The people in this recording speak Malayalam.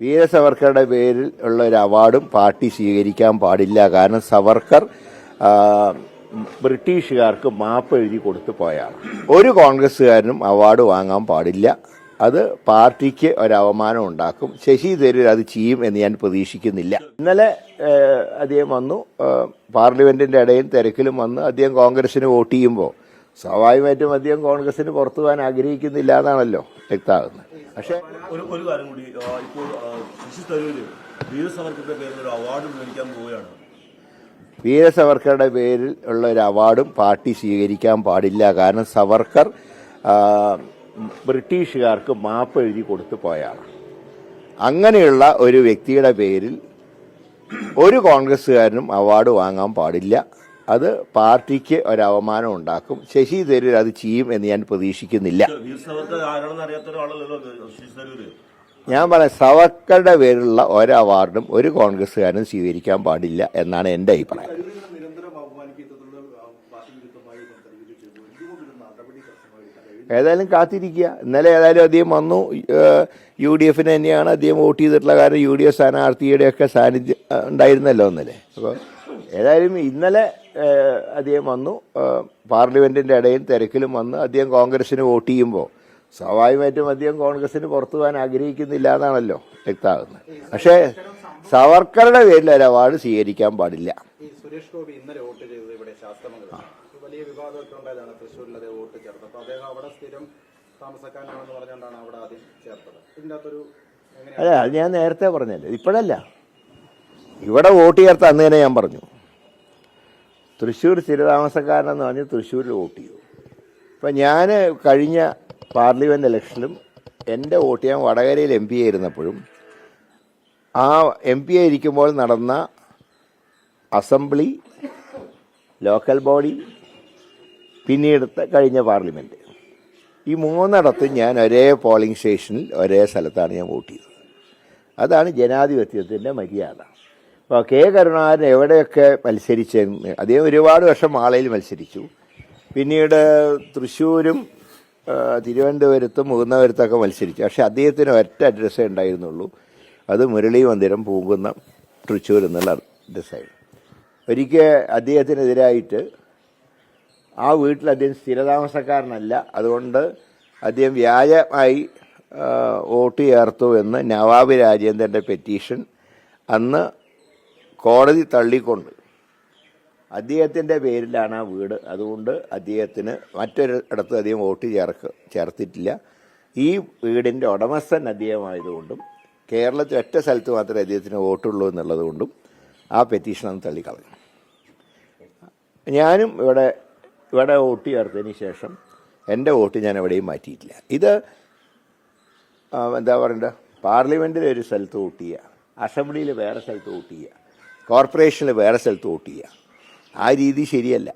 വീര സവർക്കറുടെ പേരിൽ ഉള്ള ഒരു അവാർഡും പാർട്ടി സ്വീകരിക്കാൻ പാടില്ല. കാരണം സവർക്കർ ബ്രിട്ടീഷുകാർക്ക് മാപ്പ് എഴുതി കൊടുത്തു പോയാണ്. ഒരു കോൺഗ്രസ്സുകാരനും അവാർഡ് വാങ്ങാൻ പാടില്ല. അത് പാർട്ടിക്ക് ഒരു അവമാനം ഉണ്ടാക്കും. ശശി തരൂർ അത് ചെയ്യും എന്ന് ഞാൻ പ്രതീക്ഷിക്കുന്നില്ല. ഇന്നലെ അദ്ദേഹം വന്നു. പാർലമെന്റിന്റെ ഇടയിൽ തിരക്കിലും വന്ന് അദ്ദേഹം കോൺഗ്രസിന് വോട്ട് ചെയ്യുമ്പോൾ സ്വാഭാവികമായിട്ടും അദ്ദേഹം കോൺഗ്രസിന് പുറത്തു പോകാൻ ആഗ്രഹിക്കുന്നില്ല എന്നാണല്ലോ വ്യക്തമാകുന്നത്. പക്ഷേ ഒരു ഒരു കാര്യം കൂടി ഇപ്പോൾ ശശി തരൂര് വീരസവർക്കറുടെ പേരിൽ ഒരു അവാർഡ് മേടിക്കാൻ പോവുകയാണ്. വീരസവർക്കറുടെ പേരിൽ ഉള്ള ഒരു അവാർഡും പാർട്ടി സ്വീകരിക്കാൻ പാടില്ല. കാരണം സവർക്കർ ബ്രിട്ടീഷുകാർക്ക് മാപ്പ് എഴുതി കൊടുത്തു പോയാണ്. അങ്ങനെയുള്ള ഒരു വ്യക്തിയുടെ പേരിൽ ഒരു കോൺഗ്രസ്സുകാരനും അവാർഡ് വാങ്ങാൻ പാടില്ല. അത് പാർട്ടിക്ക് ഒരു അവമാനം ഉണ്ടാക്കും. ശശി തരൂർ അത് ചെയ്യും എന്ന് ഞാൻ പ്രതീക്ഷിക്കുന്നില്ല. ഞാൻ പറയാം സവക്കളുടെ പേരിലുള്ള ഒരു അവാർഡും ഒരു കോൺഗ്രസ്സുകാരനും സ്വീകരിക്കാൻ പാടില്ല എന്നാണ് എന്റെ അഭിപ്രായം. ഏതായാലും കാത്തിരിക്കുക. ഇന്നലെ ഏതായാലും അദ്ദേഹം വന്നു. യു ഡി എഫിന് തന്നെയാണ് അദ്ദേഹം വോട്ട് ചെയ്തിട്ടുള്ള കാരണം യു ഡി എഫ് സ്ഥാനാർത്ഥിയുടെയൊക്കെ സാന്നിധ്യം ഉണ്ടായിരുന്നല്ലോ ഇന്നലെ. അപ്പോൾ ഏതായാലും ഇന്നലെ അദ്ദേഹം വന്നു. പാർലമെന്റിന്റെ ഇടയിൽ തിരക്കിലും വന്ന് അദ്ദേഹം കോൺഗ്രസിന് വോട്ട് ചെയ്യുമ്പോൾ സ്വാഭാവികമായിട്ടും അദ്ദേഹം കോൺഗ്രസിന് പുറത്തു പോകാൻ ആഗ്രഹിക്കുന്നില്ല എന്നാണല്ലോ വ്യക്തമാകുന്നത്. പക്ഷേ സവർക്കറുടെ പേരിൽ ഒരു അവാർഡ് സ്വീകരിക്കാൻ പാടില്ല. സുരേഷ് ഗോപി ഇന്നലെ വോട്ട് ചെയ്തത് ഇവിടെ ശാസ്ത്രമംഗലം വലിയ വിവാദമൊക്കെ ഉണ്ടായതാണ് തൃശ്ശൂരിൽ അദ്ദേഹം വോട്ട് ചേർത്തത്. അപ്പോൾ അദ്ദേഹം അവിടെ സ്ഥിരം താമസക്കാരനാണെന്ന് പറഞ്ഞുകൊണ്ടാണ് അവിടെ ആദ്യം ചേർത്തത്. ഇതിന്റെ അകത്തൊരു അല്ല അത് ഞാൻ നേരത്തെ പറഞ്ഞല്ലോ. ഇപ്പോഴല്ല. ഇവിടെ വോട്ട് ചേർത്ത അന്ന് തന്നെ ഞാൻ പറഞ്ഞു. തൃശ്ശൂർ സ്ഥിരതാമസക്കാരനെന്ന് പറഞ്ഞ് തൃശ്ശൂരിൽ വോട്ട് ചെയ്തു. ഇപ്പം ഞാൻ കഴിഞ്ഞ പാർലമെന്റ് ഇലക്ഷനിലും എന്റെ വോട്ട് ഞാൻ വടകരയിൽ എം പി ആയിരുന്നപ്പോഴും ആ എം പി ആയിരിക്കുമ്പോൾ നടന്ന അസംബ്ലി ലോക്കൽ ബോഡി പിന്നീടത്തെ കഴിഞ്ഞ പാർലമെന്റ് ഈ മൂന്നിടത്തും ഞാൻ ഒരേ പോളിംഗ് സ്റ്റേഷനിൽ ഒരേ സ്ഥലത്താണ് ഞാൻ വോട്ട് ചെയ്തത്. അതാണ് ജനാധിപത്യത്തിന്റെ മര്യാദ. കെ. കരുണാകരൻ എവിടെയൊക്കെ മത്സരിച്ചെന്ന് അദ്ദേഹം ഒരുപാട് വർഷം മാളയിൽ മത്സരിച്ചു. പിന്നീട് തൃശ്ശൂരും തിരുവനന്തപുരത്തും മുകുന്നപുരത്തൊക്കെ മത്സരിച്ചു. പക്ഷേ അദ്ദേഹത്തിന് ഒറ്റ അഡ്രസ്സേ ഉണ്ടായിരുന്നുള്ളൂ. അത് മുരളി മന്ദിരം പൂങ്കുന്നം തൃശ്ശൂർ എന്നുള്ള അഡ്രസ്സായിരുന്നു ഒരിക്കൽ അദ്ദേഹത്തിനെതിരായിട്ട് ആ വീട്ടിൽ അദ്ദേഹം സ്ഥിരതാമസക്കാരനല്ല. അതുകൊണ്ട് അദ്ദേഹം വ്യാജമായി വോട്ട് ചേർത്തു എന്ന് നവാബ് രാജേന്ദ്രന്റെ പെറ്റീഷൻ അന്ന് കോടതി തള്ളിക്കൊണ്ട് അദ്ദേഹത്തിന്റെ പേരിലാണ് ആ വീട്. അതുകൊണ്ട് അദ്ദേഹത്തിന് മറ്റൊരു ഇടത്ത് അദ്ദേഹം വോട്ട് ചേർക്ക് ചേർത്തിട്ടില്ല. ഈ വീടിന്റെ ഉടമസ്ഥൻ അദ്ദേഹമായതുകൊണ്ടും കേരളത്തിൽ ഒറ്റ സ്ഥലത്ത് മാത്രമേ അദ്ദേഹത്തിന് വോട്ടുള്ളൂ എന്നുള്ളത് കൊണ്ടും ആ പെറ്റീഷൻ അന്ന് തള്ളിക്കളഞ്ഞു. ഞാനും ഇവിടെ ഇവിടെ വോട്ട് ചേർത്തതിന് ശേഷം എന്റെ വോട്ട് ഞാൻ എവിടെയും മാറ്റിയിട്ടില്ല. ഇത് എന്താ പറയണ്ട? പാർലമെന്റിലെ ഒരു സ്ഥലത്ത് വോട്ട് ചെയ്യുക. അസംബ്ലിയിൽ വേറെ സ്ഥലത്ത് വോട്ട് ചെയ്യുക. കോർപ്പറേഷനിൽ വേറെ സ്ഥലത്ത് വോട്ട് ചെയ്യുക. ആ രീതി ശരിയല്ല.